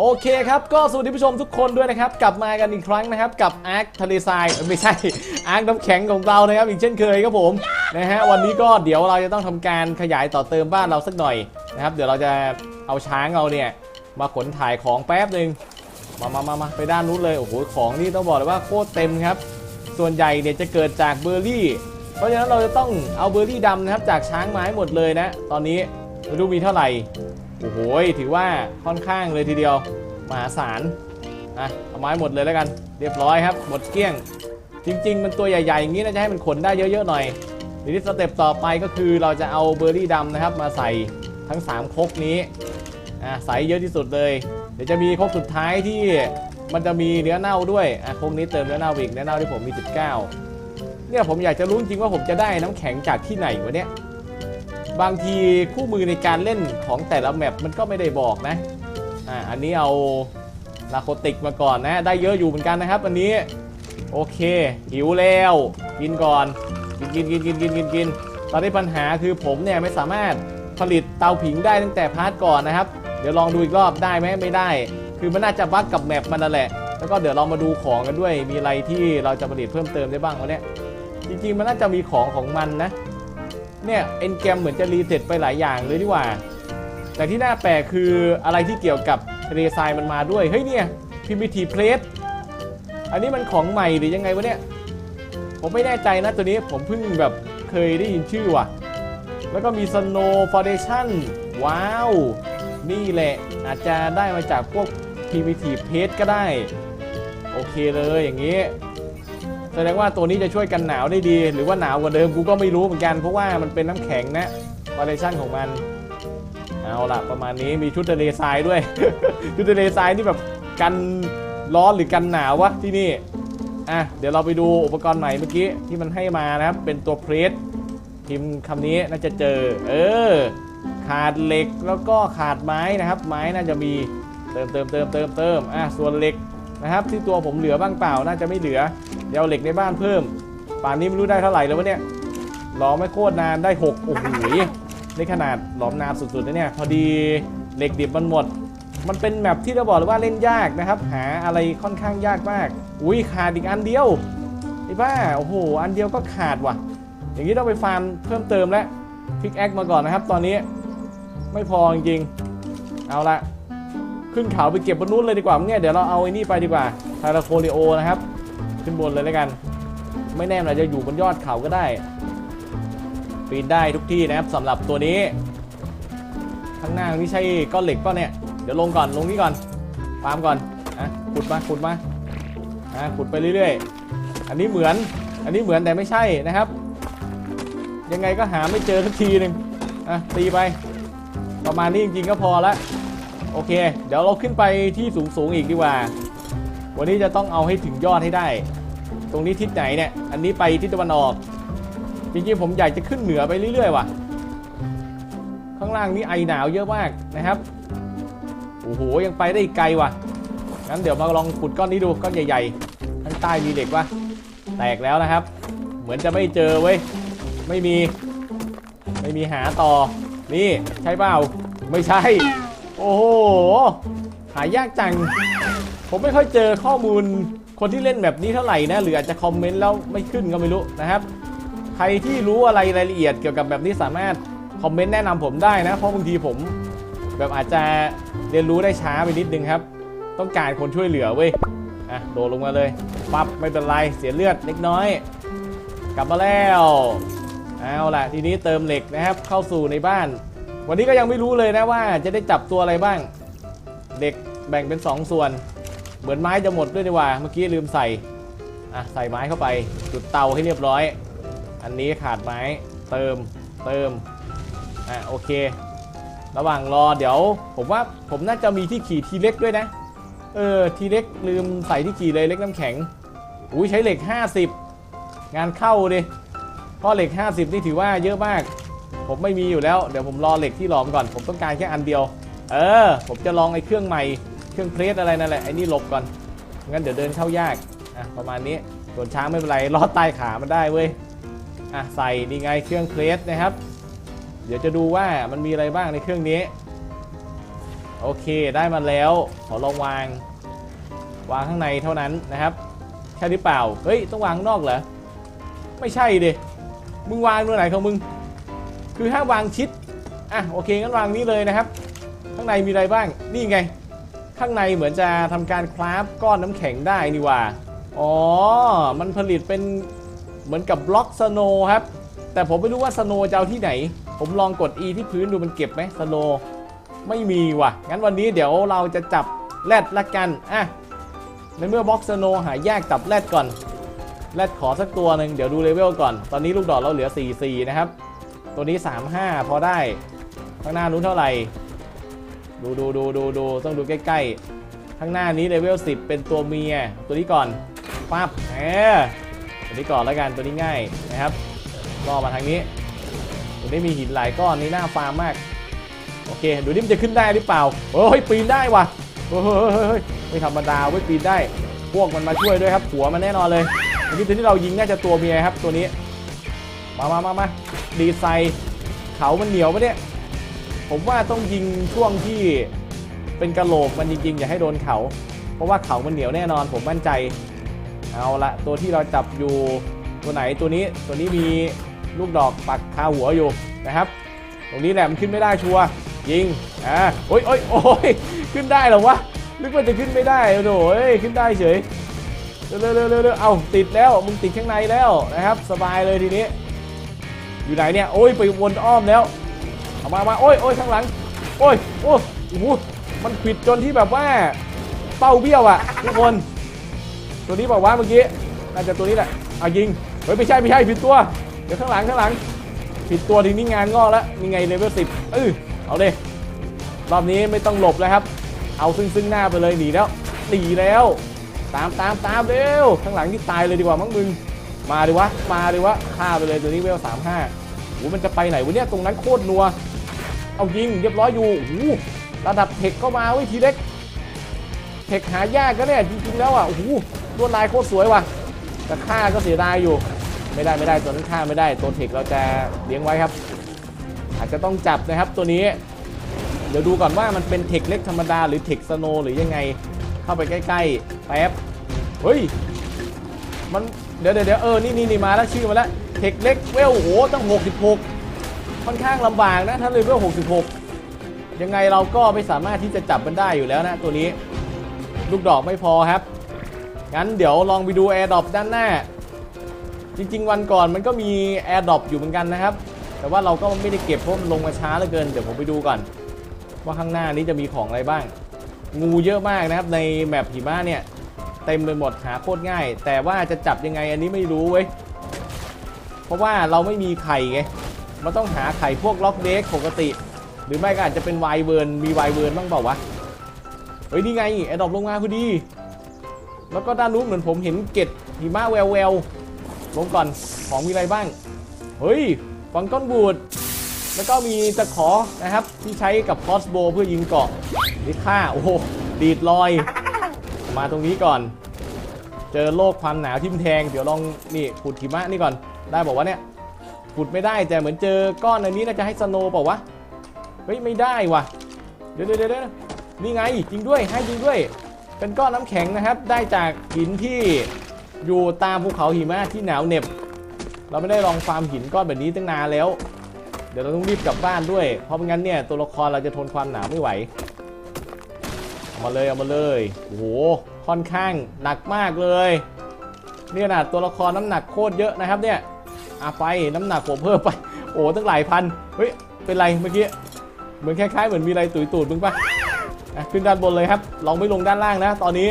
โอเคครับก็สวัสดีผู้ชมทุกคนด้วยนะครับ กลับมากันอีกครั้งนะครับ กับอาร์คทะเลทรายไม่ใช่อาร์คน้ำแข็งของเรานะครับ อีกเช่นเคยครับผมนะฮะวันนี้ก็เดี๋ยวเราจะต้องทำการขยายต่อเติมบ้านเราสักหน่อยนะครับ เดี๋ยวเราจะเอาช้างเราเนี่ยมาขนถ่ายของแป๊บหนึ่งมามามามาไปด้านนู้นเลยโอ้โหของนี่ต้องบอกเลยว่าโคตรเต็มครับ ส่วนใหญ่เนี่ยจะเกิดจากเบอร์รี่ เพราะฉะนั้นเราจะต้องเอาเบอร์รี่ดำนะครับจากช้างไม้หมดเลยนะ ตอนนี้ไม่รู้มีเท่าไหร่ โอ้โหถือว่าค่อนข้างเลยทีเดียวมหาศาลอะเอาไม้หมดเลยแล้วกัน เรียบร้อยครับ หมดเกลี้ยง จริง ๆ มันตัวใหญ่ๆอย่างนี้น่าจะให้มันขนได้เยอะๆหน่อยทีนี้สเต็ปต่อไปก็คือเราจะเอาเบอร์รี่ดำนะครับ มาใส่ทั้ง 3ครกนี้อะใส่เยอะที่สุดเลย เดี๋ยวจะมีครกสุดท้ายที่มันจะมีเนื้อเน่าด้วยอะครกนี้เติมเนื้อเน่าอีกเนื้อเน่าที่ผมมี 19เนี่ยผมอยากจะรู้จริงว่าผมจะได้น้ำแข็งจากที่ไหนวะเนี่ย บางทีคู่มือในการเล่นของแต่ละแมปมันก็ไม่ได้บอกนะอ่าอันนี้เอาลาโคติกมาก่อนนะ ได้เยอะอยู่เหมือนกันนะครับอันนี้ โอเค หิวแล้ว กินก่อน กินกินกินกินกินกินกินตอนนี้ปัญหาคือผมเนี่ยไม่สามารถผลิตเตาผิงได้ตั้งแต่พาร์ทก่อนนะครับ เดี๋ยวลองดูอีกรอบได้ไหมไม่ได้ คือมันน่าจะบั๊กกับแมปมันนั่นแหละ แล้วก็เดี๋ยวเรามาดูของกันด้วย มีอะไรที่เราจะผลิตเพิ่มเติมได้บ้างวะเนี่ย จริงๆมันน่าจะมีของของมันนะ เนี่ยเอ็นแกมเหมือนจะรีเซ็ตไปหลายอย่างเลยดีกว่า แต่ที่น่าแปลกคืออะไรที่เกี่ยวกับทะเลทรายมันมาด้วย เฮ้ยเนี่ยพิมิทีเพลสอันนี้มันของใหม่หรือยังไงวะเนี่ย ผมไม่แน่ใจนะตัวนี้ผมเพิ่งแบบเคยได้ยินชื่อว่ะ แล้วก็มี Snow Foundation ว้าว นี่แหละอาจจะได้มาจากพวก Primitive pet ก็ได้ โอเคเลยอย่างนี้ แสดงว่าตัวนี้จะช่วยกันหนาวได้ดี หรือว่าหนาวกว่าเดิมกูก็ไม่รู้เหมือนกันเพราะว่ามันเป็นน้ำแข็งนะวาเลชั่นของมันเอาล่ะประมาณนี้มีชุดทะเลทรายด้วย ชุดทะเลทรายนี่แบบกันร้อนหรือกันหนาววะที่นี่อะเดี๋ยวเราไปดูอุปกรณ์ใหม่เมื่อกี้ที่มันให้มานะครับ เป็นตัวเพรสพิมพ์คำนี้น่าจะเจอ เออ ขาดเหล็กแล้วก็ขาดไม้นะครับ ไม้น่าจะมีเติมเติมเติมเติมเติมอะส่วนเหล็กนะครับ ที่ตัวผมเหลือบ้างเปล่าน่าจะไม่เหลือ เดี๋ยวเหล็กในบ้านเพิ่ม ป่านนี้ไม่รู้ได้เท่าไหร่แล้ววะเนี่ยหลอมไม่โคตรนานได้ 6 โอ้โหนี่ขนาดหลอมนานสุดๆนะเนี่ยพอดีเหล็กดิบมันหมด มันเป็นแมปที่เราบอกเลยว่าเล่นยากนะครับ หาอะไรค่อนข้างยากมาก อุ้ยขาดอีกอันเดียวไอ้บ้าโอ้โหอันเดียวก็ขาดว่ะ อย่างนี้ต้องไปฟาร์มเพิ่มเติมแล้วพิกแอคมาก่อนนะครับ ตอนนี้ไม่พอจริงๆเอาละขึ้นเขาไปเก็บบนนู้นเลยดีกว่าเนี่ยเดี๋ยวเราเอาไอ้นี่ไปดีกว่าทาราโคลิโอนะครับ ขึ้นบนเลยแล้วกัน ไม่แน่เราจะอยู่บนยอดเขาก็ได้ ปีนได้ทุกที่นะครับสำหรับตัวนี้ ข้างหน้านี่ใช่ก้อนเหล็กป่ะเนี่ย เดี๋ยวลงก่อนลงนี่ก่อนฟาร์มก่อนอะขุดมาขุดมาอะขุดไปเรื่อยๆ อันนี้เหมือน อันนี้เหมือนแต่ไม่ใช่นะครับ ยังไงก็หาไม่เจอสักทีหนึ่งอะตีไปประมาณนี้จริงๆก็พอละโอเค เดี๋ยวเราขึ้นไปที่สูงๆอีกดีกว่า วันนี้จะต้องเอาให้ถึงยอดให้ได้ ตรงนี้ทิศไหนเนี่ย อันนี้ไปทิศตะวันออก จริงๆผมอยากจะขึ้นเหนือไปเรื่อยๆว่ะ ข้างล่างนี่ไอหนาวเยอะมากนะครับ โอ้โห ยังไปได้อีกไกลว่ะ งั้นเดี๋ยวมาลองขุดก้อนนี้ดู ก้อนใหญ่ๆ ข้างใต้มีเหล็กวะแตกแล้วนะครับ เหมือนจะไม่เจอเว้ย ไม่มี ไม่มีหาต่อ นี่ใช่เปล่า ไม่ใช่ โอ้โห หายากจัง ผมไม่ค่อยเจอข้อมูล คนที่เล่นแบบนี้เท่าไหร่นะหรืออาจจะคอมเมนต์แล้วไม่ขึ้นก็ไม่รู้นะครับ ใครที่รู้อะไรรายละเอียดเกี่ยวกับแบบนี้สามารถคอมเมนต์แนะนำผมได้นะ เพราะบางทีผม แบบอาจจะเรียนรู้ได้ช้าไปนิดนึงครับ ต้องการคนช่วยเหลือเว้ยอะโดดลงมาเลยปั๊บไม่เป็นไรเสียเลือดเล็กน้อย กลับมาแล้วเอาล่ะทีนี้เติมเหล็กนะครับเข้าสู่ในบ้าน วันนี้ก็ยังไม่รู้เลยนะว่าจะได้จับตัวอะไรบ้าง เด็กแบ่งเป็น 2ส่วน เหมือนไม้จะหมดด้วยดีกว่า เมื่อกี้ลืมใส่ อะใส่ไม้เข้าไป จุดเตาให้เรียบร้อย อันนี้ขาดไม้ เติม เติม อะโอเค ระหว่างรอเดี๋ยว ผมว่าผมน่าจะมีที่ขี่ทีเล็กด้วยนะ เออทีเล็กลืมใส่ที่ขี่เลยเล็กน้ำแข็ง อุ้ยใช้เหล็ก 50 งานเข้าดิเพราะเหล็ก 50 นี่ถือว่าเยอะมาก ผมไม่มีอยู่แล้ว เดี๋ยวผมรอเหล็กที่หลอมก่อน ผมต้องการแค่อันเดียว เออ ผมจะลองไอ้เครื่องใหม่ เครื่องเพรสอะไรนั่นแหละไอ้นี่หลบก่อนงั้นเดี๋ยวเดินเข้ายากอะประมาณนี้ส่วนช้างไม่เป็นไรลอดใต้ขามันได้เว้ยอะใส่นี่ไงเครื่องเพรสนะครับ เดี๋ยวจะดูว่ามันมีอะไรบ้างในเครื่องนี้ โอเคได้มาแล้วขอลองวาง วางข้างในเท่านั้นนะครับใช่หรือเปล่าเฮ้ยต้องวางนอกเหรอไม่ใช่ดิมึงวางตรงไหนของมึง คือห้ามวางชิดอะโอเคงั้นวางนี้เลยนะครับ ข้างในมีอะไรบ้างนี่ไง ข้างในเหมือนจะทำการคราฟก้อนน้ำแข็งได้นี่ว่า อ๋อ มันผลิตเป็นเหมือนกับบล็อกสโนครับ แต่ผมไม่รู้ว่าสโนจะเอาที่ไหน ผมลองกด E ที่พื้นดูมันเก็บไหมสโนไม่มีว่ะ งั้นวันนี้เดี๋ยวเราจะจับแรดละกัน อะ ในเมื่อบล็อกสโนหายากจับแรดก่อน แรดขอสักตัวหนึ่งเดี๋ยวดูเลเวลก่อน ตอนนี้ลูกดอกเราเหลือ 44 นะครับ ตัวนี้ 35 พอได้ ข้างหน้านู้นเท่าไหร่ ดูดูดูดูดูต้องดูใกล้ๆ ข้างหน้านี้เลเวล10 เป็นตัวเมีย ตัวนี้ก่อนปั๊บเออตัวนี้ก่อนแล้วกันตัวนี้ง่ายนะครับล่อมาทางนี้ตัวนี้มีหินหลายก้อนนี่น่าฟาร์มมาก โอเค ดูนี่มันจะขึ้นได้หรือเปล่าเฮ้ยปีนได้ว่ะเฮ้ยเฮ้ยเฮ้ยเฮ้ยไม่ธรรมดาเว้ยปีนได้ พวกมันมาช่วยด้วยครับหัวมันแน่นอนเลยเมื่อกี้ตัวที่เรายิงน่าจะตัวเมียครับตัวนี้ มามามามาดีไซน์เขามันเหนียวปะเนี่ย ผมว่าต้องยิงช่วงที่เป็นกระโหลกมันจริงๆอย่าให้โดนเขา เพราะว่าเขามันเหนียวแน่นอนผมมั่นใจ เอาละตัวที่เราจับอยู่ตัวไหนตัวนี้ตัวนี้มีลูกดอกปักคาหัวอยู่นะครับ ตรงนี้แหละมันขึ้นไม่ได้ชัวร์ยิงอ่าโอ้ยโอ้ยโอ้ยขึ้นได้หรอวะนึกว่าจะขึ้นไม่ได้โอ้โหขึ้นได้เฉยเร็วเร็วเร็วเร็วเร็วเอาติดแล้วมึงติดข้างในแล้วนะครับ สบายเลยทีนี้ อยู่ไหนเนี่ยโอ้ยไปวนอ้อมแล้ว เอามามาโอ้ยโอ้ยข้างหลัง โอ้ยโอ้โอ้โหมันขวิดจนที่แบบว่าเป้าเบี้ยวอะทุกคน ตัวนี้บอกว่าเมื่อกี้น่าจะตัวนี้แหละเอายิงเฮ้ยไม่ใช่ไม่ใช่ผิดตัว เดี๋ยวข้างหลังข้างหลังผิดตัวทีนี้งานงอกแล้วนี่ไงเลเวลสิบเออเอาเลยรอบนี้ไม่ต้องหลบแล้วครับ เอาซึ่งซึ่งหน้าไปเลยหนีแล้วหนีแล้ว ตามตามตามเร็วข้างหลังนี่ตายเลยดีกว่ามั้งมึงมาดิวะมาดิวะฆ่าไปเลยตัวนี้เวลสามห้า โอ้มันจะไปไหนวะเนี่ยตรงนั้นโคตรนัว เอายิงเรียบร้อยอยู่โอ้โหระดับเทคก็มาเว้ยทีเล็ก เทคหายากก็เนี่ยจริงๆแล้วอะโอ้โหลวดลายโคตรสวยว่ะแต่ฆ่าก็เสียดายอยู่ ไม่ได้ไม่ได้ตัวนั้นฆ่าไม่ได้ตัวเทคเราจะเลี้ยงไว้ครับ อาจจะต้องจับนะครับตัวนี้ เดี๋ยวดูก่อนว่ามันเป็นเทคเล็กธรรมดาหรือเทคสโนหรือยังไง เข้าไปใกล้ๆแป๊บเฮ้ยมันเดี๋ยวเดี๋ยวเออนี่นี่นี่มาแล้วชื่อมาแล้ว เทคเล็กเวลโอ้โหตั้ง 66 ค่อนข้างลำบากนะ ถ้าเลเวล66 ยังไงเราก็ไม่สามารถที่จะจับมันได้อยู่แล้วนะ ตัวนี้ ลูกดอกไม่พอครับ งั้นเดี๋ยวลองไปดู Air d r o p ด้านหน้า จริง ๆ วันก่อนมันก็มี Air d r o p อยู่เหมือนกันนะครับ แต่ว่าเราก็ไม่ได้เก็บเพราะมันลงมาช้าเหลือเกิน เดี๋ยวผมไปดูก่อน ว่าข้างหน้านี้จะมีของอะไรบ้าง งูเยอะมากนะครับ ในแมปหิมะเนี่ย เต็มไปหมดหาโคตรง่าย แต่ว่าจะจับยังไงอันนี้ไม่รู้เว้ย เพราะว่าเราไม่มีไข่ไงมันต้องหาไข่พวกล็อกเด็กปกติ หรือไม่ก็อาจจะเป็นไวเวิร์นมีไวเวิร์นบ้างเปล่าวะเฮ้ยนี่ไงแอดดอปลงมาพอดี แล้วก็ด้านนู้นเหมือนผมเห็นเกล็ดหิมะแววแววลงก่อนของมีอะไรบ้าง เฮ้ยฟังก้อนบูดแล้วก็มีตะขอนะครับที่ใช้กับคอสโบเพื่อยิงเกาะนี่ค่าโอ้โหดีดลอย มาตรงนี้ก่อน เจอโลกความหนาวทิ่มแทง เดี๋ยวลองนี่ขุดหิมะนี่ก่อน ได้บอกว่าเนี่ยขุดไม่ได้แต่เหมือนเจอก้อนอันนี้น่าจะให้สโนว์เปล่าวะเฮ้ยไม่ได้ว่ะเดี๋ยวเดี๋ยวเดี๋ยวนี่ไงจริงด้วยให้จริงด้วย เป็นก้อนน้ำแข็งนะครับ ได้จากหินที่อยู่ตามภูเขาหิมะที่หนาวเหน็บ เราไม่ได้ลองฟาร์มหินก้อนแบบนี้ตั้งนานแล้ว เดี๋ยวเราต้องรีบกลับบ้านด้วย เพราะไม่งั้นเนี่ยตัวละครเราจะทนความหนาวไม่ไหวเอามาเลยเอามาเลยโอ้โหค่อนข้างหนักมากเลยนี่ขนาดตัวละครน้ำหนักโคตรเยอะนะครับเนี่ย อาไปน้ำหนักผมเพิ่มไป โอ้ตั้งหลายพัน เฮ้ย เป็นไรเมื่อกี้ เหมือนคล้ายๆเหมือนมีอะไรตุยตูดมึงปะอะขึ้นด้านบนเลยครับ ลองไม่ลงด้านล่างนะ ตอนนี้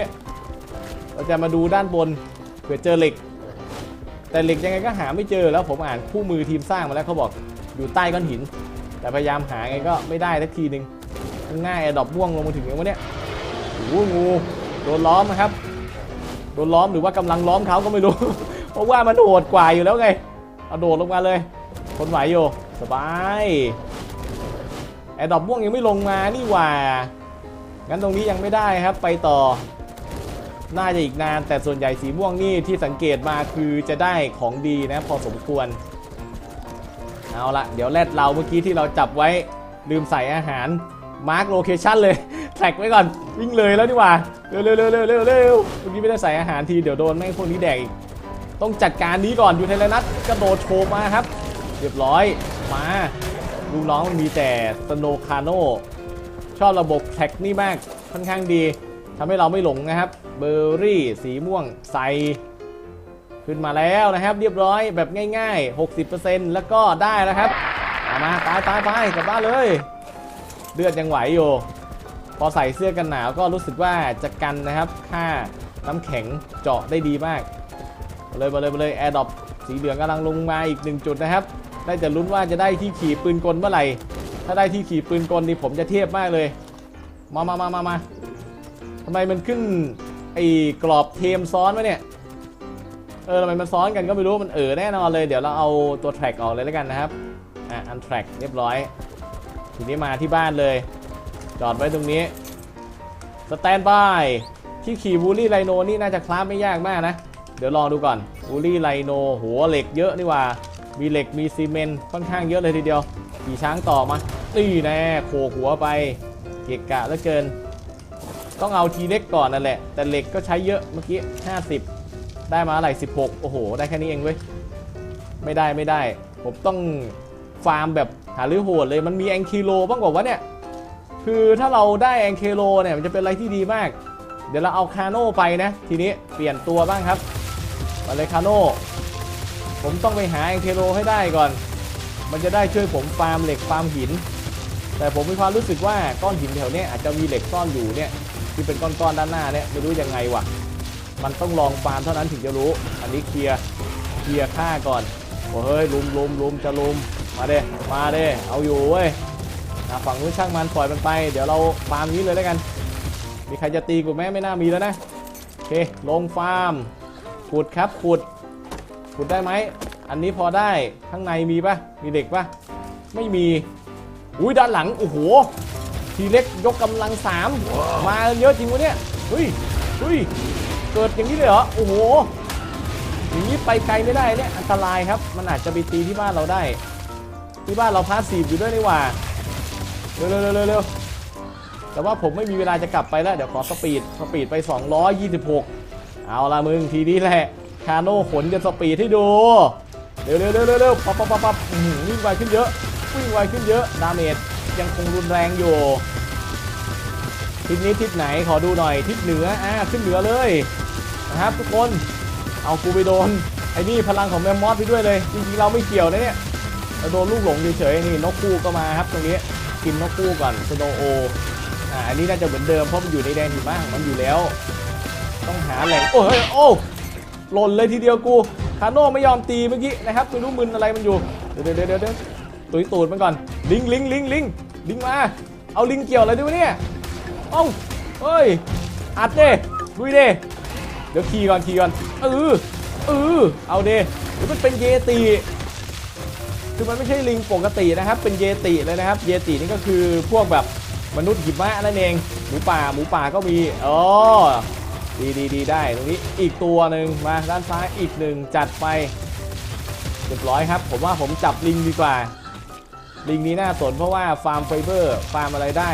เราจะมาดูด้านบนเผื่อเจอเหล็ก แต่เหล็กยังไงก็หาไม่เจอแล้วผมอ่านคู่มือทีมสร้างมาแล้วเขาบอกอยู่ใต้ก้อนหิน แต่พยายามหาไงก็ไม่ได้สักทีหนึ่งง่ายดอกม่วงลงมาถึงอย่างวะเนี่ยโอ้โหงูโดนล้อมนะครับ โดนล้อมหรือว่ากำลังล้อมเขาก็ไม่รู้ เพราะว่ามันโหดกว่าอยู่แล้วไง เอาโดดลงมาเลย คนไหวอยู่ สบายแอดดอกม่วงยังไม่ลงมานี่หว่า งั้นตรงนี้ยังไม่ได้ครับไปต่อ น่าจะอีกนาน แต่ส่วนใหญ่สีม่วงนี่ที่สังเกตมาคือจะได้ของดีนะพอสมควร เอาละเดี๋ยวแรดเราเมื่อกี้ที่เราจับไว้ลืมใส่อาหาร มาร์กโลเคชั่นเลย แท็กไว้ก่อนวิ่งเลยแล้วดีกว่า เร็วเร็วเร็วเร็วเร็วเร็วเมื่อกี้ไม่ได้ใส่อาหารทีเดี๋ยวโดนแม่งพวกนี้แดกอีก ต้องจัดการนี้ก่อนอยู่ไทยนัทกระโดดโชว์มาครับ เรียบร้อยมาลูกน้องมันมีแต่สโนคาโนชอบระบบแท็กนี่มากค่อนข้างดีทำให้เราไม่หลงนะครับ เบอร์รี่ สีม่วงใสขึ้นมาแล้วนะครับ เรียบร้อยแบบง่ายๆ 60%แล้วก็ได้แล้วครับามาตายตายไปกลับบ้านเลย เลือดยังไหวอยู่พอใส่เสื้อกันหนาวก็รู้สึกว่าจะกันนะครับ ค่าน้ำแข็งเจาะได้ดีมาก มาเลยมาเลยมาเลยแอร์ดอปสีเหลืองกำลังลงมาอีกหนึ่งจุดนะครับ ได้จะลุ้นว่าจะได้ที่ขี่ปืนกลเมื่อไหร่ ถ้าได้ที่ขี่ปืนกลนี่ผมจะเทียบมากเลย มามามามามาทำไมมันขึ้นไอ้กรอบเทมซ้อนวะเนี่ย เออทำไมมันซ้อนกันก็ไม่รู้ มันเออแน่นอนเลย เดี๋ยวเราเอาตัวแทร็กออกเลยแล้วกันนะครับ อะอันแทร็กเรียบร้อย ทีนี้มาที่บ้านเลย จอดไว้ตรงนี้ สแตนบาย ที่ขี่วูลี่ไลโนนี่น่าจะคลาสไม่ยากมากนะ เดี๋ยวลองดูก่อนวูลี่ไลโนหัวเหล็กเยอะนี่ว่า มีเหล็กมีซีเมนต์ค่อนข้างเยอะเลยทีเดียวขี่ช้างต่อมานี่แน่โขกหัวไป เกะกะเหลือเกิน ต้องเอาทีเล็กก่อนนั่นแหละ แต่เหล็กก็ใช้เยอะเมื่อกี้ 50 ได้มาอะไร16 โอ้โห ได้แค่นี้เองเว้ย ไม่ได้ไม่ได้ ผมต้องฟาร์มแบบหาลือโหดเลย มันมีแองคิโลบ้างกว่าวะเนี่ย คือถ้าเราได้แองเคโลเนี่ยมันจะเป็นอะไรที่ดีมาก เดี๋ยวเราเอาคาโน่ไปนะ ทีนี้เปลี่ยนตัวบ้างครับ มาเลยคาโน่ผมต้องไปหาแองเคโลให้ได้ก่อน มันจะได้ช่วยผมฟาร์มเหล็กฟาร์มหิน แต่ผมมีความรู้สึกว่าก้อนหินแถวนี้อาจจะมีเหล็กซ่อนอยู่เนี่ยที่เป็นก้อนๆด้านหน้าเนี่ยไม่รู้ยังไงวะมันต้องลองฟาร์มเท่านั้นถึงจะรู้ อันนี้เคลียร์เคลียร์ค่าก่อนโอ้เฮ้ยลุมลุมลุมจะลุมมาเด้มาเด้เอาอยู่เว้ยฝั่งนู้นช่างมันปล่อยมันไป เดี๋ยวเราฟาร์มนี้เลยแล้วกัน มีใครจะตีกูไหมไม่น่ามีแล้วนะโอเคลงฟาร์ม ขุดครับขุดขุดได้ไหม อันนี้พอได้ ข้างในมีปะมีเด็กปะไม่มี อุ้ยด้านหลัง โอ้โห ทีเล็กยกกำลังสาม มาเยอะจริงวะเนี่ยเฮ้ยเฮ้ย เกิดอย่างนี้เลยเหรอ โอ้โห อย่างนี้ไปไกลไม่ได้เนี่ย อันตรายครับ มันอาจจะไปตีที่บ้านเราได้ ที่บ้านเราพาสซีฟอยู่ด้วยนี่หว่า เร็วเร็วเร็วเร็วเร็วแต่ว่าผมไม่มีเวลาจะกลับไปแล้ว เดี๋ยวขอสปีด สปีดไป 226 เอาละมึงทีนี้แหละคาโน่ขนจะสปีดให้ดู เร็วเร็วเร็วเร็วปั๊บปั๊บปั๊บปั๊บวิ่งไวขึ้นเยอะวิ่งไวขึ้นเยอะดาเมจยังคงรุนแรงอยู่ทิศนี้ทิศไหนขอดูหน่อยทิศเหนืออ่าขึ้นเหนือเลยนะครับทุกคนเอากูไปโดนไอ้นี่พลังของแมมมอสไปด้วยเลยจริงๆเราไม่เกี่ยวนะเนี่ยเราโดนลูกหลงเฉยๆนี่นกคู่ก็มาครับตรงนี้กินนกคู่ก่อนสโนโออ่าอันนี้น่าจะเหมือนเดิมเพราะมันอยู่ในแดนหิมะของมันอยู่แล้ว ต้องหาแหล่งโอ้ยโอ้หล่นเลยทีเดียวกูคาโน่ไม่ยอมตีเมื่อกี้นะครับไม่รู้มึนอะไรมันอยู่เดี๋ยวเดี๋ยวเดี๋ยวเดี๋ยวตุยตูดมันก่อนลิงลิงลิงลิงลิงมาเอาลิงเกี่ยวอะไรด้วยเนี่ยเอ้าเฮ้ยอัดเด้ลุยเด้เดี๋ยวขี่ก่อนขี่ก่อนเออเออเอาเด้เดี๋ยวมันเป็นเยติคือมันไม่ใช่ลิงปกตินะครับ เป็นเยติเลยนะครับ เยตินี่ก็คือพวกแบบมนุษย์หิมะนั่นเอง หมูป่า หมูป่าก็มี อ๋อ ดีดีดีได้ตรงนี้อีกตัวหนึ่งมาด้านซ้ายอีกหนึ่งจัดไปเรียบร้อยครับ ผมว่าผมจับลิงดีกว่า ลิงนี้น่าสนเพราะว่าฟาร์มไฟเบอร์ฟาร์มอะไรได้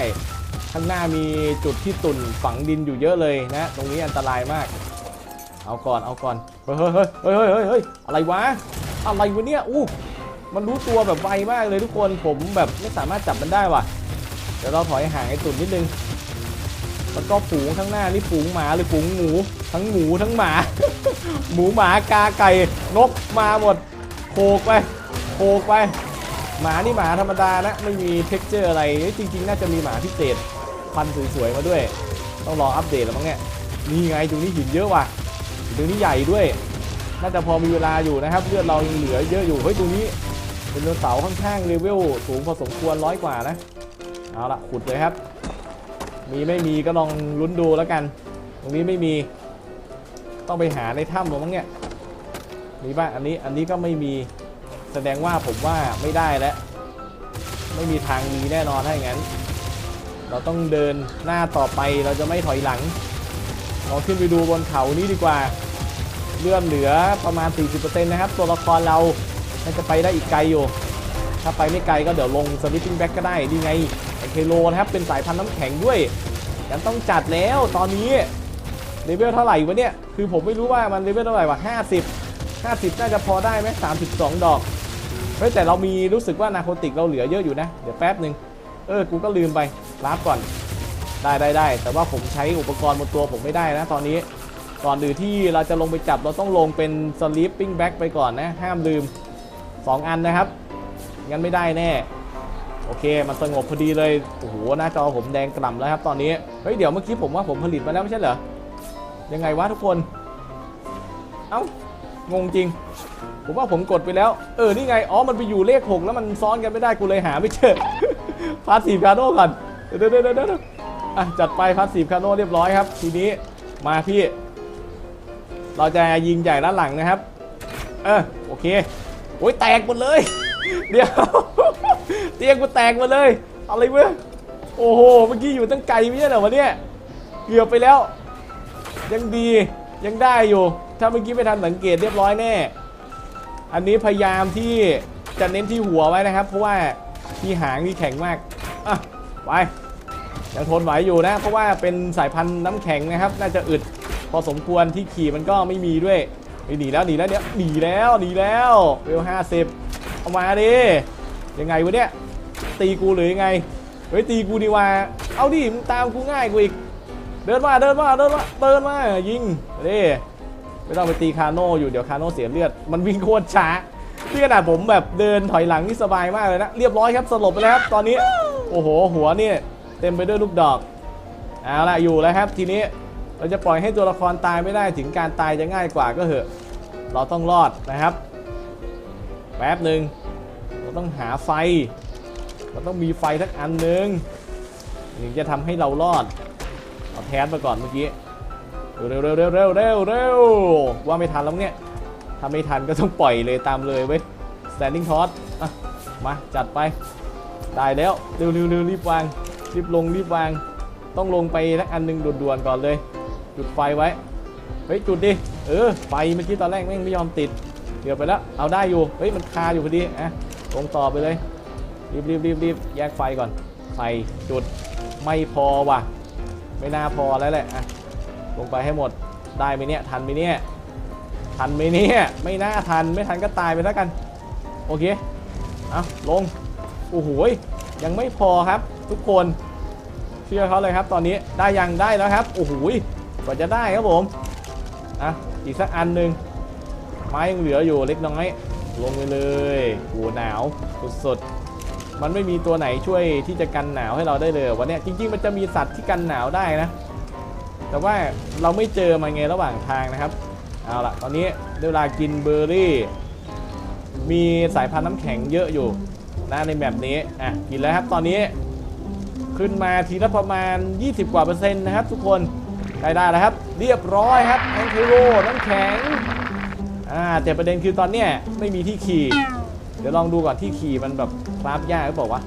ข้างหน้ามีจุดที่ตุ่นฝังดินอยู่เยอะเลยนะ ตรงนี้อันตรายมาก เอาก่อนเอาก่อนเฮ้ยเฮ้ยเฮ้ยเฮ้ยเฮ้ยเฮ้ยอะไรวะอะไรวะเนี่ยอู้มันรู้ตัวแบบไวมากเลยทุกคนผมแบบไม่สามารถจับมันได้ว่ะเดี๋ยวเราถอยห่างไอ้ตุ่นนิดนึง แล้วก็ฝูงข้างหน้านี่ฝูงหมาหรือฝูงหมู ทั้งหมูทั้งหมา หมูหมากาไก่นกมาหมดโคกไปโคกไป หมานี่หมาธรรมดานะไม่มีเท็กเจอร์อะไรจริง ๆ น่าจะมีหมาพิเศษพันธุ์สวยๆมาด้วย ต้องรออัปเดตแล้วมั้งเนี่ยนี่ไงตรงนี้หินเยอะว่ะตรงนี้ใหญ่ด้วยน่าจะพอมีเวลาอยู่นะครับเลือดเรายังเหลือเยอะอยู่เฮ้ยตรงนี้เป็นรือเสาค่อนข้างเลเวลสูงพอสมควรร้อยกว่านะเอาละขุดเลยครับ มีไม่มีก็ลองลุ้นดูแล้วกัน ตรงนี้ไม่มีต้องไปหาในถ้ำหรือมั้งเนี่ยมีป่ะอันนี้อันนี้ก็ไม่มีแสดงว่าผมว่าไม่ได้แล้ว ไม่มีทางมีแน่นอนถ้าอย่างนั้น เราต้องเดินหน้าต่อไปเราจะไม่ถอยหลังเราขึ้นไปดูบนเขานี้ดีกว่าเลื่อนเหลือประมาณ 40%นะครับ ตัวละครเราน่าจะไปได้อีกไกลอยู่ ถ้าไปไม่ไกลก็เดี๋ยวลงสลิปปิ้งแบ็กก็ได้ดีไง เคโลนะครับ เป็นสายพันธุ์น้ำแข็งด้วยงั้นต้องจัดแล้วตอนนี้เลเวลเท่าไหร่วะเนี่ย คือผมไม่รู้ว่ามันเลเวลเท่าไหร่วะ50 50 น่าจะพอได้ไหม32 ดอก เฮ้ยแต่เรามีรู้สึกว่านาโคติกเราเหลือเยอะอยู่นะ เดี๋ยวแป๊บหนึ่งเออ กูก็ลืมไปรับก่อน ได้ได้ได้ แต่ว่าผมใช้อุปกรณ์บนตัวผมไม่ได้นะตอนนี้ ก่อนอื่นที่เราจะลงไปจับเราต้องลงเป็น sleeping bag ไปก่อนนะ ห้ามลืม 2 อันนะครับ งั้นไม่ได้แน่ โอเค มันสงบพอดีเลย โอ้โห หน้าจอผมแดงกล่ำแล้วครับตอนนี้ เฮ้ย เดี๋ยวเมื่อกี้ผมว่าผมผลิตมาแล้วไม่ใช่เหรอ ยังไงวะทุกคน เอ้างงจริง ผมว่าผมกดไปแล้ว เออ นี่ไง อ๋อ มันไปอยู่เลขหกแล้วมันซ้อนกันไม่ได้ กูเลยหาไม่เจอ พาสซีฟคาโน่ก่อน เดี๋ยวเดี๋ยวเดี๋ยวอะ จัดไปพาสซีฟคาโน่เรียบร้อยครับ ทีนี้ มาพี่ เราจะยิงใหญ่ด้านหลังนะครับ เออ โอเค โอ้ยแตกหมดเลย เดี๋ยว เตียงกูแตกหมดเลย อะไรเว้ยโอ้โห เมื่อกี้อยู่ตั้งไกลไม่ใช่เหรอวะเนี่ย เกือบไปแล้ว ยังดี ยังได้อยู่ ถ้าเมื่อกี้ไม่ทันสังเกตเรียบร้อยแน่ อันนี้พยายามที่จะเน้นที่หัวไว้นะครับ เพราะว่าที่หางนี่แข็งมาก อะ ไป ยังทนไหวอยู่นะ เพราะว่าเป็นสายพันธุ์น้ำแข็งนะครับ น่าจะอึดพอสมควรที่ขี่มันก็ไม่มีด้วยเฮ้ยหนีแล้วหนีแล้วเดี๋ยวหนีแล้วหนีแล้วเวลห้าสิบ เอามาดิยังไงวะเนี่ยตีกูหรือยังไงเฮ้ยตีกูดีว่าเอาดิมึงตามกูง่ายกว่าอีก เดินมาเดินมาเดินมาเดินมายิงด้ไม่ต้องไปตีคาโน่อยู่เดี๋ยวคาโน่เสียเลือดมันวิ่งโคตรช้าที่ขนาดผมแบบเดินถอยหลังนี่สบายมากเลยนะเรียบร้อยครับสลบไปแล้วครับตอนนี้โอ้โหหัวนี่เต็มไปด้วยลูกดอกเอาละอยู่แล้วครับทีนี้เราจะปล่อยให้ตัวละครตายไม่ได้ถึงการตายจะง่ายกว่าก็เหอะ เราต้องรอดนะครับ แป๊บหนึ่งเราต้องหาไฟเราต้องมีไฟสักอันหนึ่งถึงจะทำให้เรารอดเอาแทสมาก่อนเมื่อกี้เร็วเร็วเร็วเร็วเร็วเร็วว่าไม่ทันแล้วเนี่ยถ้าไม่ทันก็ต้องปล่อยเลยตามเลยเว้ย standing toss อะมาจัดไปได้แล้วเร็วเร็วเร็วรีบวางรีบลงรีบวาง ต้องลงไปสักอันหนึ่งด่วนๆก่อนเลย จุดไฟไว้เฮ้ยจุดดิเออไฟเมื่อกี้ตอนแรกแม่งไม่ยอมติด เดี๋ยวไปแล้ว เอาได้อยู่ เฮ้ย มันคาอยู่พอดีอะลงต่อไปเลย รีบรีบรีบรีบแยกไฟก่อนไฟจุด ไม่พอว่ะ ไม่น่าพอแล้วแหละอะลงไปให้หมด ได้ไหมเนี่ย ทันไหมเนี่ย ทันไหมเนี่ย ไม่น่าทัน ไม่ทันก็ตายไปแล้วกัน โอเค เอาลง โอ้โหยยังไม่พอครับ ทุกคน เชื่อเขาเลยครับ ตอนนี้ ได้ยังได้แล้วครับ โอ้โหยกว่าจะได้ครับผม อะ อีกสักอันหนึ่ง ไม้ยังเหลืออยู่เล็กน้อย ลงไปเลยโหัวหนาวสุดๆมันไม่มีตัวไหนช่วยที่จะกันหนาวให้เราได้เลยวันนี้จริงๆ มันจะมีสัตว์ที่กันหนาวได้นะ แต่ว่าเราไม่เจอมันไงระหว่างทางนะครับเอาละตอนนี้เวลากินเบอร์รี่ มีสายพันธุ์น้ำแข็งเยอะอยู่นะในแบบนี้อะกินแล้วครับตอนนี้ขึ้นมาทีละประมาณ 20 กว่าเปอร์เซ็นต์นะครับทุกคนได้ได้แล้วครับ เรียบร้อยครับแองเคโรน้ำแข็ง อ่าแต่ประเด็นคือตอนเนี้ยไม่มีที่ขี่ เดี๋ยวลองดูก่อนที่ขี่มันแบบคราฟยากหรือเปล่าวะ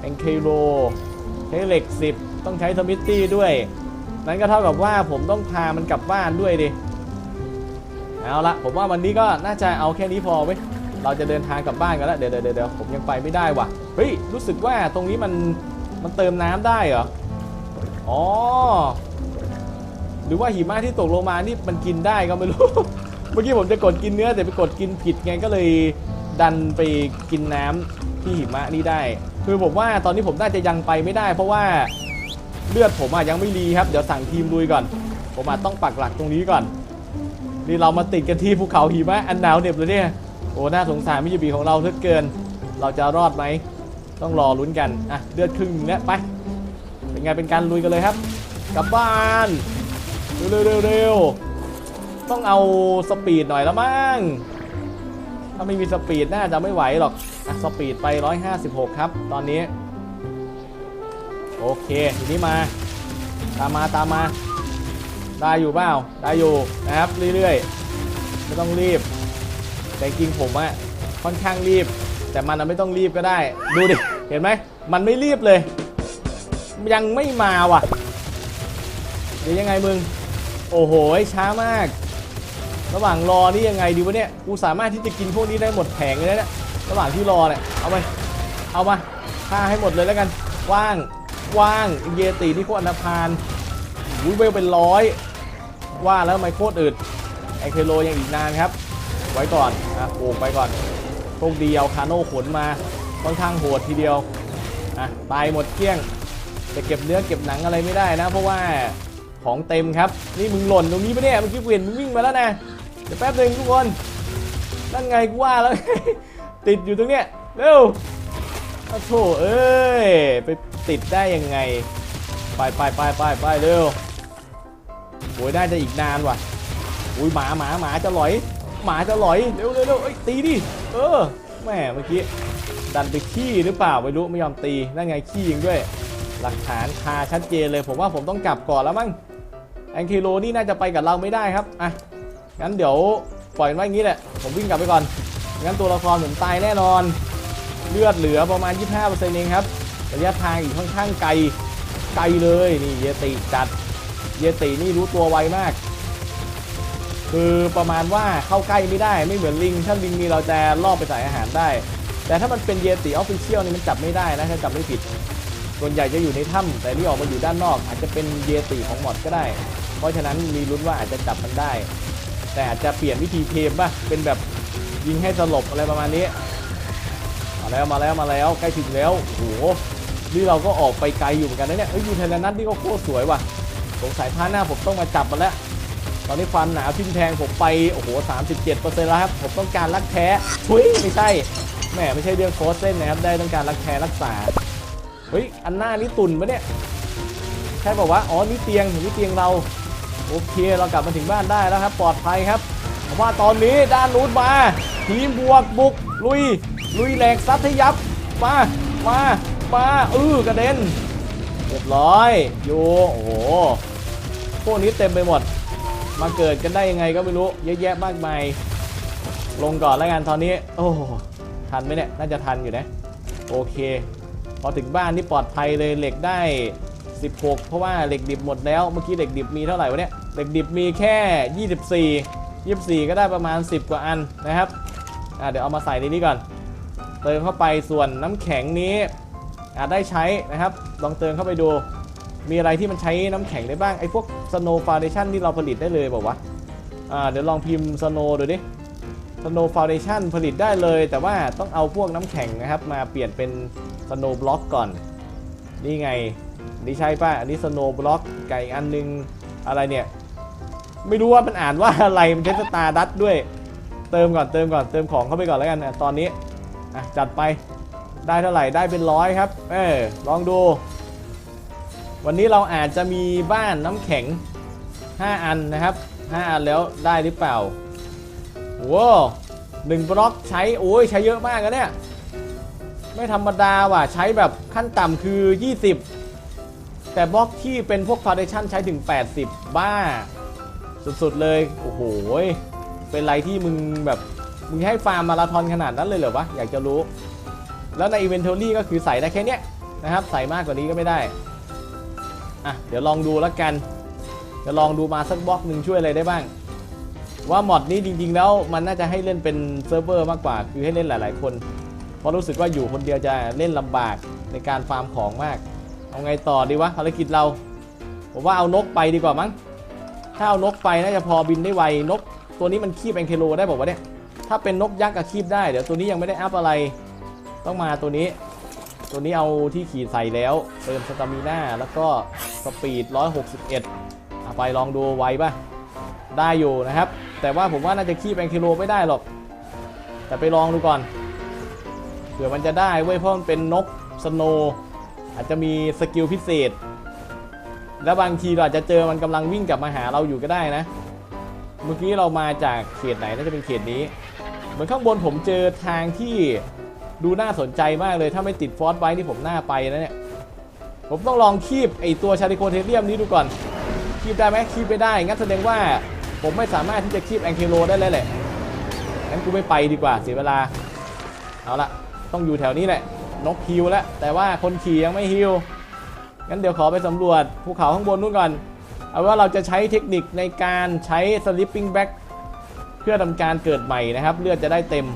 แองเคโรใช้เหล็ก 10 ต้องใช้สมิธตี้ด้วย นั้นก็เท่ากับว่าผมต้องพามันกลับบ้านด้วยดิ เอาละผมว่าวันนี้ก็น่าจะเอาแค่นี้พอเว้ยเราจะเดินทางกลับบ้านกันแล้วเดี๋ยวเดี๋ยวเดี๋ยวผมยังไปไม่ได้ว่ะ เฮ้ย รู้สึกว่าตรงนี้มันมันเติมน้ำได้เหรอ อ๋อ หรือว่าหิมะที่ตกลงมานี่มันกินได้ก็ไม่รู้ มื่อกี้ผมจะกดกินเนื้อแต่ไปกดกินผิดไงก็เลยดันไปกินน้ำที่หิมะนี่ได้ คือผมว่าตอนนี้ผมน่าจะยังไปไม่ได้ เพราะว่าเลือดผมอะยังไม่รีครับ เดี๋ยวสั่งทีมลุยก่อน ผมอาจต้องปักหลักตรงนี้ก่อน นี่เรามาติดกันที่ภูเขาหิมะอันหนาวเหน็บเลยเนี่ยโอ้หน่าสงสารมิจูบีของเราเหลือเกิน เราจะรอดไหมต้องรอลุ้นกันอะเลือดครึ่งนึงแล้วไปเป็นไงเป็นการลุยกันเลยครับ กลับบ้านเร็วเร็วเร็ว ต้องเอาสปีดหน่อยแล้วมั้งถ้าไม่มีสปีดน่าจะไม่ไหวหรอกอสปีดไป 156 ครับ ตอนนี้ โอเค ทีนี้มา ตามมาตามมา ได้อยู่เปล่าได้อยู่นะครับ เรื่อยๆ ไม่ต้องรีบ แต่จริงผมอะค่อนข้างรีบ แต่มันไม่ต้องรีบก็ได้ ดูดิ เห็นไหม มันไม่รีบเลย ยังไม่มาว่ะ เดี๋ยวยังไงมึง โอ้โห ช้ามาก ระหว่างรอนี่ยังไงดีวะเนี่ยกูสามารถที่จะกินพวกนี้ได้หมดแผงเลยนะเนี่ยระหว่างที่รอเนี่ยเอาไปเอามาฆ่าให้หมดเลยแล้วกันว่างว่างเยตินี่โคตรอันาพานอุ้ยเวลเป็นร้อยว่าแล้วทำไมโคตรอึดแองเคโลยังอีกนานครับ ไว้ก่อนอะโอ่งไปก่อนโชคดีเอาคาโน่ขนมาค่อนข้างโหดทีเดียวอะตายหมดเกลี้ยงจะเก็บเนื้อเก็บหนังอะไรไม่ได้นะ เพราะว่าของเต็มครับ นี่มึงหล่นตรงนี้ปะเนี่ยเมื่อกี้กูเห็นมึงวิ่งมาแล้วนะ เดี๋ยวแป๊บหนึ่งทุกคนนั่นไงกูว่าแล้ว ติดอยู่ตรงเนี้ยเร็วโอ้โถเอ้ยไปติดได้ยังไง ไปไปไปไปไปเร็วโอ้ยน่าจะอีกนานว่ะอุ้ยหมาหมาหมาจะลอย หมาจะลอยเร็วเร็วเร็วเอ้ยตีดิเออแม่เมื่อกี้ดันไปขี้หรือเปล่าไม่รู้ไม่ยอมตีนั่นไงขี้ยิงด้วย หลักฐานคาชัดเจนเลย ผมว่าผมต้องกลับก่อนแล้วมั้งแองคิโลนี่น่าจะไปกับเราไม่ได้ครับอะ งั้นเดี๋ยวปล่อยมันไว้อย่างนี้แหละ ผมวิ่งกลับไปก่อน งั้นตัวละครผมตายแน่นอน เลือดเหลือประมาณ 25%เองครับ ระยะทางอีกค่อนข้างไกล ไกลเลย นี่เยติจัด เยตินี่รู้ตัวไวมาก คือประมาณว่าเข้าใกล้ไม่ได้ ไม่เหมือนลิง ถ้าลิงนี่เราจะล่อไปใส่อาหารได้ แต่ถ้ามันเป็นเยติออฟฟิเชียลนี่มันจับไม่ได้นะ ถ้าจับไม่ผิด ส่วนใหญ่จะอยู่ในถ้ำแต่นี่ออกมาอยู่ด้านนอก อาจจะเป็นเยติของหมอดก็ได้ เพราะฉะนั้นมีลุ้นว่าอาจจะจับมันได้ แต่อาจจะเปลี่ยนวิธีเทมป่ะ เป็นแบบยิงให้สลบอะไรประมาณนี้ มาแล้วมาแล้วมาแล้วใกล้ถึงแล้วโอ้โหนี่เราก็ออกไปไกลอยู่เหมือนกันนะเนี่ยเอ้ยยูเทนนัทนี่ก็โคตรสวยว่ะสงสัยท่าหน้าผมต้องมาจับมันแล้ว ตอนนี้ความหนาทิ่มแทงผมไปโอ้โห37%แล้วครับ ผมต้องการรักแท้ทุยไม่ใช่แหมไม่ใช่เรื่องโค้ชเส้นนะครับ ได้ต้องการรักแท้รักษาเฮ้ยอันหน้านี่ตุ่นปะเนี่ยใช่บอกว่าอ๋อนี่เตียงนี่เตียงเรา โอเคเรากลับมาถึงบ้านได้แล้วครับ ปลอดภัยครับเพราะว่าตอนนี้ด้านนู้นมาทีมบวกบุก ลุย ลุยแหลกซัดให้ยับ มา มา มาเออกระเด็นเรียบร้อยอยู่โอ้โหพวกนี้เต็มไปหมด มาเกิดกันได้ยังไงก็ไม่รู้เยอะแยะมากมายลงก่อนแล้วกันตอนนี้ โอ้ทันไหมเนี่ยน่าจะทันอยู่นะโอเค พอถึงบ้านนี่ปลอดภัยเลยเหล็กได้ 16 เพราะว่าเหล็กดิบหมดแล้ว เมื่อกี้เหล็กดิบมีเท่าไหร่วะเนี่ย เหล็กดิบมีแค่ 24 24 ก็ได้ประมาณ 10 กว่าอันนะครับอะเดี๋ยวเอามาใส่ในนี้ก่อน เติมเข้าไปส่วนน้ำแข็งนี้อาจได้ใช้นะครับ ลองเติมเข้าไปดู มีอะไรที่มันใช้น้ำแข็งได้บ้าง ไอ้พวก Snow Foundation ที่เราผลิตได้เลยบอกว่าวะอ่าเดี๋ยวลองพิมพ์ Snow ดูดิ Snow Foundation ผลิตได้เลย แต่ว่าต้องเอาพวกน้ำแข็งนะครับ มาเปลี่ยนเป็น Snow Block ก่อน นี่ไง นี่ใช่ป่ะ อันนี้ Snow Block ไก่อันนึงอะไรเนี่ย ไม่รู้ว่ามันอ่านว่าอะไร มันใช้สตาร์ดัตด้วย เติมก่อน เติมก่อน เติมของเข้าไปก่อนแล้วกันตอนนี้อะจัดไป ได้เท่าไหร่ ได้เป็นร้อยครับ เออ ลองดู วันนี้เราอาจจะมีบ้านน้ำแข็ง 5 อันนะครับ 5 อันแล้วได้หรือเปล่าว้าวหนึ่งบล็อกใช้ โอ้ยใช้เยอะมากนะเนี่ย ไม่ธรรมดาว่ะ ใช้แบบขั้นต่ำคือ 20 แต่บล็อกที่เป็นพวกฟ u n เดชั่นใช้ถึง 80 บ้า สุดๆเลย โอ้โห เป็นไรที่มึงแบบ มึงให้ฟาร์มมาราธอนขนาดนั้นเลยเหรอวะ อยากจะรู้ แล้วใน Inventory ก็คือใส่ได้แค่เนี้ยนะครับ ใส่มากกว่านี้ก็ไม่ได้ อะ เดี๋ยวลองดูแล้วกัน จะลองดูมาสักบล็อกหนึ่งช่วยอะไรได้บ้าง ว่ามอดนี้จริง ๆ แล้วมันน่าจะให้เล่นเป็นเซิร์ฟเวอร์มากกว่า คือให้เล่นหลาย ๆ คน เพราะรู้สึกว่าอยู่คนเดียวจะเล่นลำบากในการฟาร์มของมาก เอาไงต่อดีวะภารกิจเรา ผมว่าเอานกไปดีกว่ามั้ง ถ้าเอานกไปน่าจะพอบินได้ไว นกตัวนี้มันคีบแองเคโลได้บอกว่าเนี่ย ถ้าเป็นนกยักษ์ก็คีบได้ เดี๋ยวตัวนี้ยังไม่ได้อัพอะไร ต้องมาตัวนี้ ตัวนี้เอาที่ขี่ใส่แล้ว เติมสตามิน่าแล้วก็สปีด 161เอาไปลองดูไวป่ะ ได้อยู่นะครับ แต่ว่าผมว่าน่าจะขี้แบงคิโลไม่ได้หรอก แต่ไปลองดูก่อน เผื่อมันจะได้เว้ยเพราะมันเป็นนกสโนว์ อาจจะมีสกิลพิเศษ แล้วบางทีเราอาจจะเจอมันกำลังวิ่งกลับมาหาเราอยู่ก็ได้นะ เมื่อกี้เรามาจากเขตไหนน่าจะเป็นเขตนี้ เหมือนข้างบนผมเจอทางที่ดูน่าสนใจมากเลย ถ้าไม่ติดฟอสไว้ที่ผมหน้าไปนะเนี่ย ผมต้องลองคีบไอตัวชาริโคเทเรียมนี้ดูก่อน คีบได้ไหมคีบไม่ได้ งั้นแสดงว่าผมไม่สามารถที่จะคีบแองเคโลได้เลยแหละงั้นกูไม่ไปดีกว่าเสียเวลา เอาละต้องอยู่แถวนี้แหละ นกฮิวแล้วแต่ว่าคนขี่ยังไม่ฮิวงั้นเดี๋ยวขอไปสำรวจภูเขาข้างบนนู่นก่อน เอาว่าเราจะใช้เทคนิคในการใช้ sleeping bag เพื่อทำการเกิดใหม่นะครับ เลือดจะได้เต็ม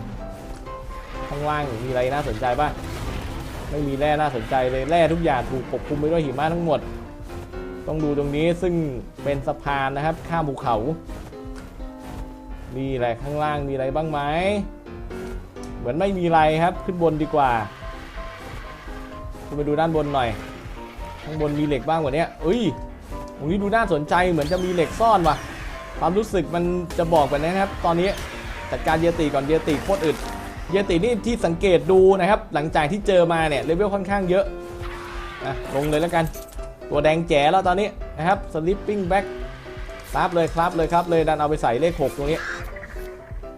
ข้างล่างมีอะไรน่าสนใจบ้าง ไม่มีแร่น่าสนใจเลยแร่ทุกอย่างถูกปกคลุมไปด้วยหิมะทั้งหมด ต้องดูตรงนี้ซึ่งเป็นสะพานนะครับ ข้ามภูเขามีอะไรข้างล่างมีอะไรบ้างไหมเหมือนไม่มีอะไรครับขึ้นบนดีกว่า ขึ้นไปดูด้านบนหน่อย ข้างบนมีเหล็กบ้างกว่านี้เอ้ย ตรงนี้ดูน่าสนใจเหมือนจะมีเหล็กซ่อนว่ะ ความรู้สึกมันจะบอกแบบนี้นะครับ ตอนนี้จัดการเยติก่อนเยติโคตรอึด เยตินี่ที่สังเกตดูนะครับ หลังจากที่เจอมาเนี่ยเลเวลค่อนข้างเยอะอะลงเลยแล้วกัน ตัวแดงแจ๋แล้วตอนนี้นะครับ sleeping back ครับเลยครับเลยครับเลยดันเอาไปใส่เลข 6 ตรงนี้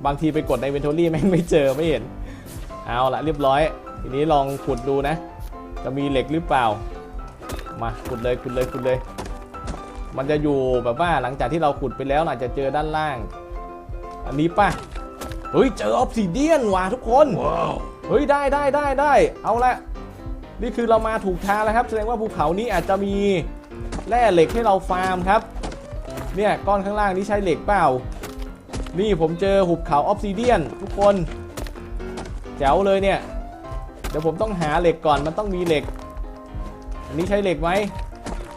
บางทีไปกดในเวนทอรี่แม่งไม่เจอไม่เห็น เอาละเรียบร้อย ทีนี้ลองขุดดูนะ จะมีเหล็กหรือเปล่า มาขุดเลยขุดเลยขุดเลย มันจะอยู่แบบว่าหลังจากที่เราขุดไปแล้วอาจจะเจอด้านล่าง อันนี้ป่ะ เฮ้ยเจอออฟซิเดียนว่ะทุกคนเฮ้ยได้ได้ได้ได้เอาละนี่คือเรามาถูกทางแล้วครับ แสดงว่าภูเขานี้อาจจะมีแร่เหล็กให้เราฟาร์มครับ เนี่ยก้อนข้างล่างนี้ใช้เหล็กเปล่า นี่ผมเจอหุบเขาออฟซิเดียนทุกคน แจ๋วเลยเนี่ย เดี๋ยวผมต้องหาเหล็กก่อนมันต้องมีเหล็ก อันนี้ใช้เหล็กไหม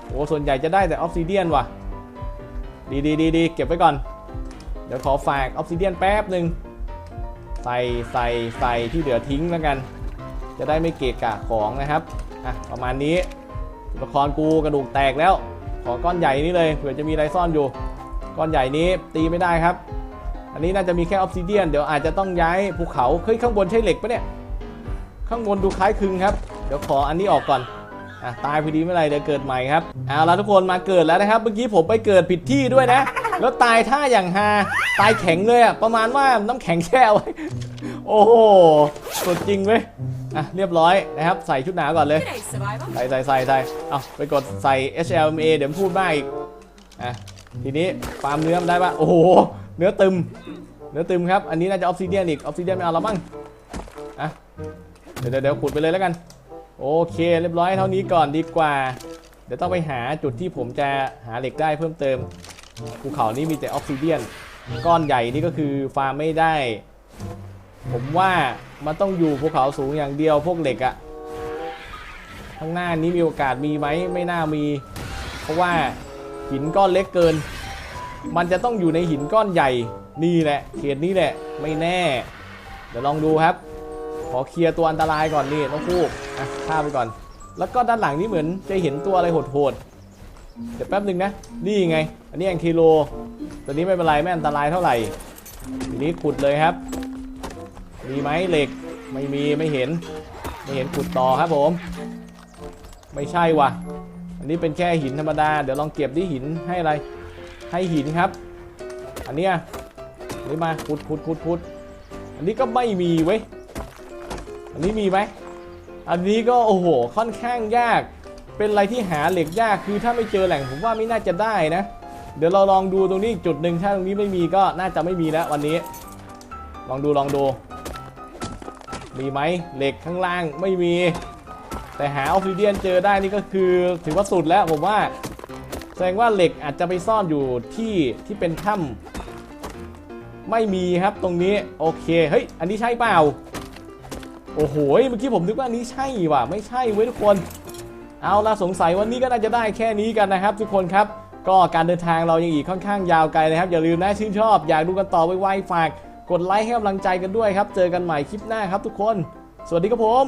โอ้ส่วนใหญ่จะได้แต่ออฟซิเดียนว่ะ ดีดีดีดีเก็บไว้ก่อน เดี๋ยวขอฝากออฟซิเดียนแป๊บหนึ่งใส่ใส่ใส่ที่เหลือทิ้งแล้วกัน จะได้ไม่เกะกะของนะครับอะประมาณนี้อุปกรณ์กูกระดูกแตกแล้ว ขอก้อนใหญ่นี้เลยเผื่อจะมีอะไรซ่อนอยู่ ก้อนใหญ่นี้ตีไม่ได้ครับ อันนี้น่าจะมีแค่ออฟซิเดียนเดี๋ยวอาจจะต้องย้ายภูเขาเฮ้ยข้างบนใช่เหล็กปะเนี่ย ข้างบนดูคล้ายคลึงครับ เดี๋ยวขออันนี้ออกก่อนอะตายพอดีไม่เป็นไรเดี๋ยวเกิดใหม่ครับเอาละทุกคนมาเกิดแล้วนะครับ เมื่อกี้ผมไปเกิดผิดที่ด้วยนะ แล้วตายท่าอย่างฮาตายแข็งเลยอะประมาณว่าน้ำแข็งแช่ไว้ โอ้โหสดจริงเว้ยอะเรียบร้อยนะครับ ใส่ชุดหนาก่อนเลย ใส่ใส่ใส่ใส่เอาไปกดใส่ HLMA เดี๋ยวพูดมากอีกอะทีนี้ฟาร์มเนื้อมันได้ปะโอ้โห เนื้อตึม เนื้อตึมครับ อันนี้น่าจะออฟซิเดียนอีก ออฟซิเดียนไม่เอาแล้วมั้งอะ ดี๋ยวเดี๋ยวเดี๋ยวขุดไปเลยแล้วกัน โอเค เรียบร้อยเท่านี้ก่อนดีกว่า เดี๋ยวต้องไปหาจุดที่ผมจะหาเหล็กได้เพิ่มเติม ภูเขานี้มีแต่ออฟซิเดียน ก้อนใหญ่นี่ก็คือฟาร์มไม่ได้ ผมว่ามันต้องอยู่ภูเขาสูงอย่างเดียวพวกเหล็กอะข้างหน้านี้มีโอกาสมีไหมไม่น่ามี เพราะว่าหินก้อนเล็กเกิน มันจะต้องอยู่ในหินก้อนใหญ่นี่แหละ เขตนี้แหละไม่แน่ เดี๋ยวลองดูครับ ขอเคลียร์ตัวอันตรายก่อนนี่ต้องพูดอะข้ามไปก่อน แล้วก็ด้านหลังนี่เหมือนจะเห็นตัวอะไรโหดๆเดี๋ยวแป๊บหนึ่งนะ นี่ไง อันนี้แองคิโลตัวนี้ไม่เป็นไรไม่อันตรายเท่าไหร่ทีนี้ขุดเลยครับ มีไหมเหล็กไม่มีไม่เห็น ไม่เห็นขุดต่อครับผม ไม่ใช่ว่ะ อันนี้เป็นแค่หินธรรมดา เดี๋ยวลองเก็บที่หินให้อะไร ให้หินครับ อันเนี้ยนี่มาขุดขุดขุดขุดอันนี้ก็ไม่มีเว้ย อันนี้มีไหมอันนี้ก็โอ้โหค่อนข้างยาก เป็นอะไรที่หาเหล็กยากคือถ้าไม่เจอแหล่งผมว่าไม่น่าจะได้นะ เดี๋ยวเราลองดูตรงนี้จุดหนึ่งถ้าตรงนี้ไม่มีก็น่าจะไม่มีแล้ววันนี้ ลองดูลองดู มีไหมเหล็กข้างล่างไม่มี แต่หาออฟซิเดียนเจอได้นี่ก็คือถือว่าสุดแล้วผมว่า แสดงว่าเหล็กอาจจะไปซ่อนอยู่ที่ที่เป็นถ้ำไม่มีครับตรงนี้โอเคเฮ้ยอันนี้ใช่เปล่า โอ้โห เมื่อกี้ผมนึกว่านนี้ใช่ว่ะ ไม่ใช่เว้ยทุกคน เอาละสงสัยวันนี้ก็น่าจะได้แค่นี้กันนะครับ ทุกคนครับ ก็การเดินทางเรายังอีกค่อนข้างยาวไกลนะครับ อย่าลืมนะชื่นชอบ อยากดูกันต่อไวๆฝาก กดไลค์ให้กำลังใจกันด้วยครับ เจอกันใหม่คลิปหน้าครับทุกคน สวัสดีครับผม